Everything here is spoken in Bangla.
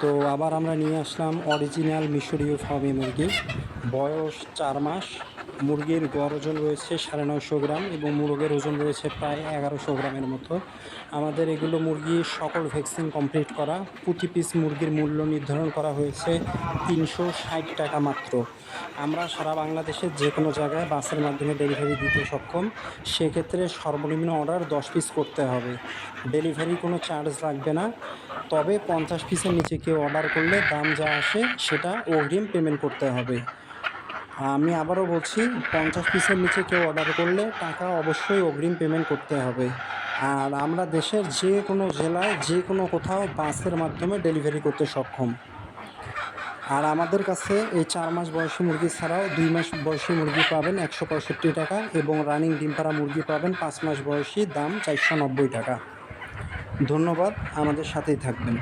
তো আবার আমরা নিয়ে আসলাম অরিজিনাল মিশরীয় ফার্মি মুরগি বয়স চার মাস। মুরগির গড় ওজন রয়েছে সাড়ে নয়শো গ্রাম এবং মুরগের ওজন রয়েছে প্রায় এগারোশো গ্রামের মতো। আমাদের এগুলো মুরগি সকল ভ্যাকসিন কমপ্লিট করা। প্রতি পিস মুরগির মূল্য নির্ধারণ করা হয়েছে তিনশো ষাট টাকা মাত্র। আমরা সারা বাংলাদেশের যে কোনো জায়গায় বাসের মাধ্যমে ডেলিভারি দিতে সক্ষম। সেক্ষেত্রে সর্বনিম্ন অর্ডার দশ পিস করতে হবে। ডেলিভারি কোনো চার্জ লাগবে না। তবে পঞ্চাশ পিসের নিচে কেউ অর্ডার করলে দাম যা আসে সেটা অগ্রিম পেমেন্ট করতে হবে। আমি আবারও বলছি, পঞ্চাশ পিসের নিচে কেউ অর্ডার করলে টাকা অবশ্যই অগ্রিম পেমেন্ট করতে হবে। আর আমরা দেশের যে কোনো জেলায়, যে কোনো কোথাও বাসের মাধ্যমে ডেলিভারি করতে সক্ষম। আর আমাদের কাছে এই চার মাস বয়সী মুরগি ছাড়াও দুই মাস বয়সী মুরগি পাবেন একশো পঁয়ষট্টি টাকা এবং রানিং ডিম পাড়া মুরগি পাবেন পাঁচ মাস বয়সী দাম চারশো নব্বই টাকা। ধন্যবাদ, আমাদের সাথেই থাকবেন।